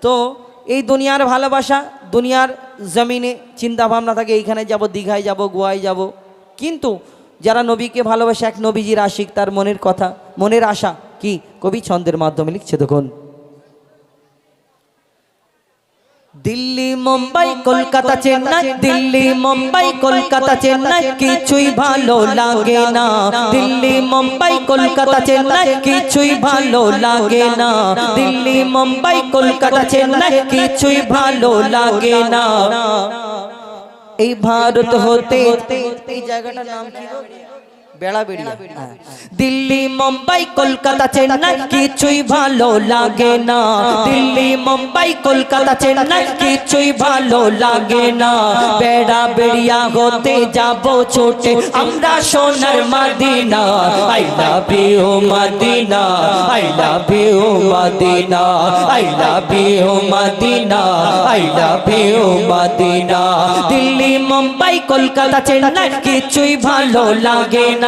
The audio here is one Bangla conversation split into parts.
তো এই দুনিয়ার ভালোবাসা, দুনিয়ার জমিনে চিন্তাভাবনা থাকে, এইখানে যাব, দীঘায় যাব, গোয়ায় যাব। কিন্তু যারা নবীকে ভালোবাসে, এক নবীজির আশিক, তার মনের কথা, মনের আশা কি? কবি ছন্দের মাধ্যমে লিখছে, দেখুন। দিল্লি, মুম্বাই, কলকাতা, চেন্নাই, দিল্লি, মুম্বাই, কলকাতা, চেন্নাই, কিছুই ভালো লাগে না। দিল্লি, মুম্বাই, কলকাতা, চেন্নাই, কিছুই ভালো লাগে না। দিল্লি, মুম্বাই, কলকাতা, চেন্নাই, কিছুই ভালো লাগে না। এই ভারত হতে এই জায়গাটার নাম কি? বেড়াবেড়িয়া। হ্যাঁ। দিল্লি মুম্বাই কলকাতা চেন্নাই কিছুই ভালো লাগে না। দিল্লি মুম্বাই কলকাতা চেন্নাই কিছুই ভালো লাগে না। বেড়া বেড়িয়া হতে যাব ছোটে। আমরা সোনার Medina. I love you Medina. I love you Medina. I love you Medina. I love you Medina. Delhi Mumbai Kolkata Chennai কিছুই ভালো লাগে না।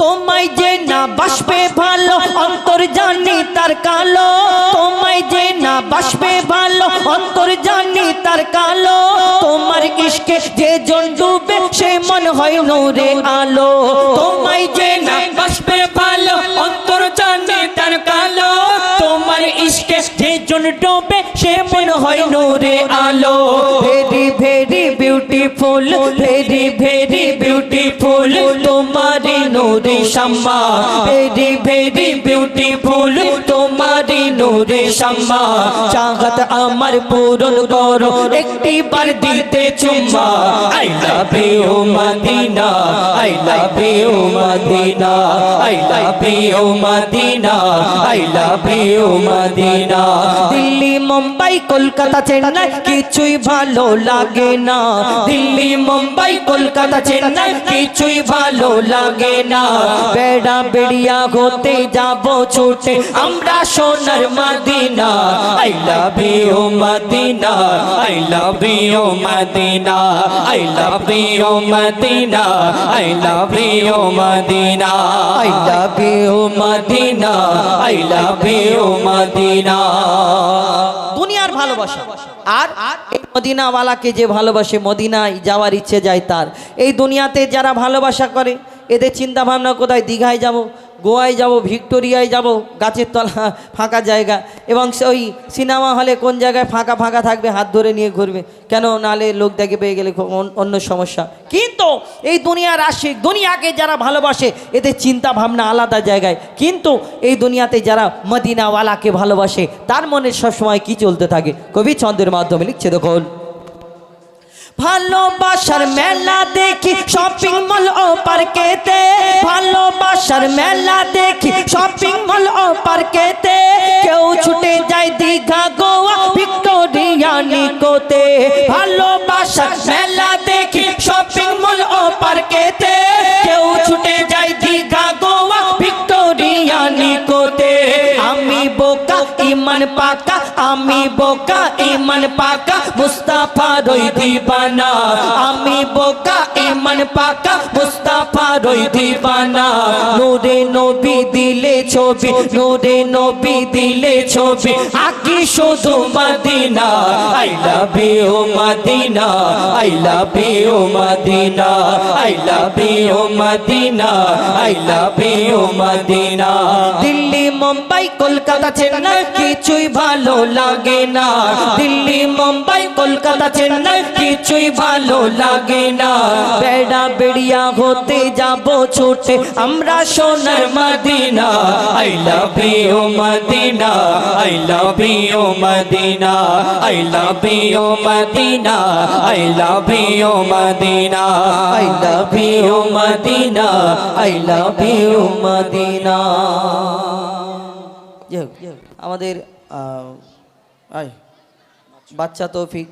তোমায় যে না বাসবে ভালো, অন্তর জানি তার কালো। তোমায় যে না বাসবে ভালো, অন্তর জানি তার কালো। তোমার ইশকে যে জন ডুবে, সে মন হয় নূরে আলো। তোমায় যে না বাসবে ভালো, অন্তর জানি তার কালো। তোমার ইশকে যে জন ডুবে, সে মন হয় নূরে আলো। Very very beautiful very very তোমারি নূরে শাম্মা ভেরি ভেরি বিউটিফুল তোমারি নূরে শাম্মা, চাহত আমার পূরণ করো একটি বার দিতে চুম্মা। I love you Medina, I love you Medina, I love you Medina, I love you Medina. Delhi, Mumbai, Kolkata, Chennai, কিছুই ভালো লাগে না। দিল্লি, মুম্বাই, কলকাতা, চেন্নাই, কিছুই ভালো লাগে না। বেড়া বেড়িয়া হতে যাব ছুটে, আমরা সোনার Medina I love you Medina I love you Medina I love you Medina I love you Medina I love you Medina I love you Medina. দুনিয়ার ভালোবাসা। আর এই মদিনাওয়ালাকে যে ভালোবাসে, মদিনায় যাওয়ার ইচ্ছে যায় তার। এই দুনিয়াতে যারা ভালোবাসা করে, এদের চিন্তা ভাবনা কোথায়? দীঘায় যাব। গোয়ায় যাব, ভিক্টোরিয়ায় যাব, গাছের তলা, ফাঁকা জায়গা, এবং ওই সিনেমা হলে কোন জায়গায় ফাঁকা ফাঁকা থাকবে, হাত ধরে নিয়ে ঘুরবে। কেন? নালে লোক দেখে পেয়ে গেলে অন্য সমস্যা। কিন্তু এই দুনিয়ার আশিক, দুনিয়াকে যারা ভালোবাসে, এদের চিন্তা ভাবনা আলাদা জায়গায়। কিন্তু এই দুনিয়াতে যারা মদিনাওয়ালাকে ভালোবাসে, তার মনে সবসময় কি চলতে থাকে? কবি ছন্দের মাধ্যমে লিখছে, দেখুন। ভালোবাসার মেলা দেখি শপিং মল ও পার্কেতে ভালোবাসার মেলা দেখি শপিং মল ও পার্কেতে কেউ ছুটে যায় দীঘা, গোয়া, ভিক্টোরিয়া, নিকোতে। ভালোবাসার মেলা দেখি ইমান পাকা আমি বোকা ইমান পাকা মুস্তাফা রই দিবানা আমি বোকা ইমান পাকা মুস্তাফা রই দিবানা। নূরে নবী দিলে ছবি, নূরে নবী দিলে ছবি। আকি শুধু Medina, I love you Medina, I love you Medina, I love you Medina, I love you Medina. Delhi, Mumbai, Kolkata, Chennai, কিছুই ভালো লাগে না। দিল্লি, মুম্বাই, কলকাতা, চেন্নাই, কিছুই ভালো লাগে না। বেড়িয়া হতে যাব ছুটে। আমরা সোনার Medina, I love you Medina, I love you Medina, I love you Medina, I love you Medina, I love you Medina, I love you Medina. আমাদের বাচ্চা তৌফিক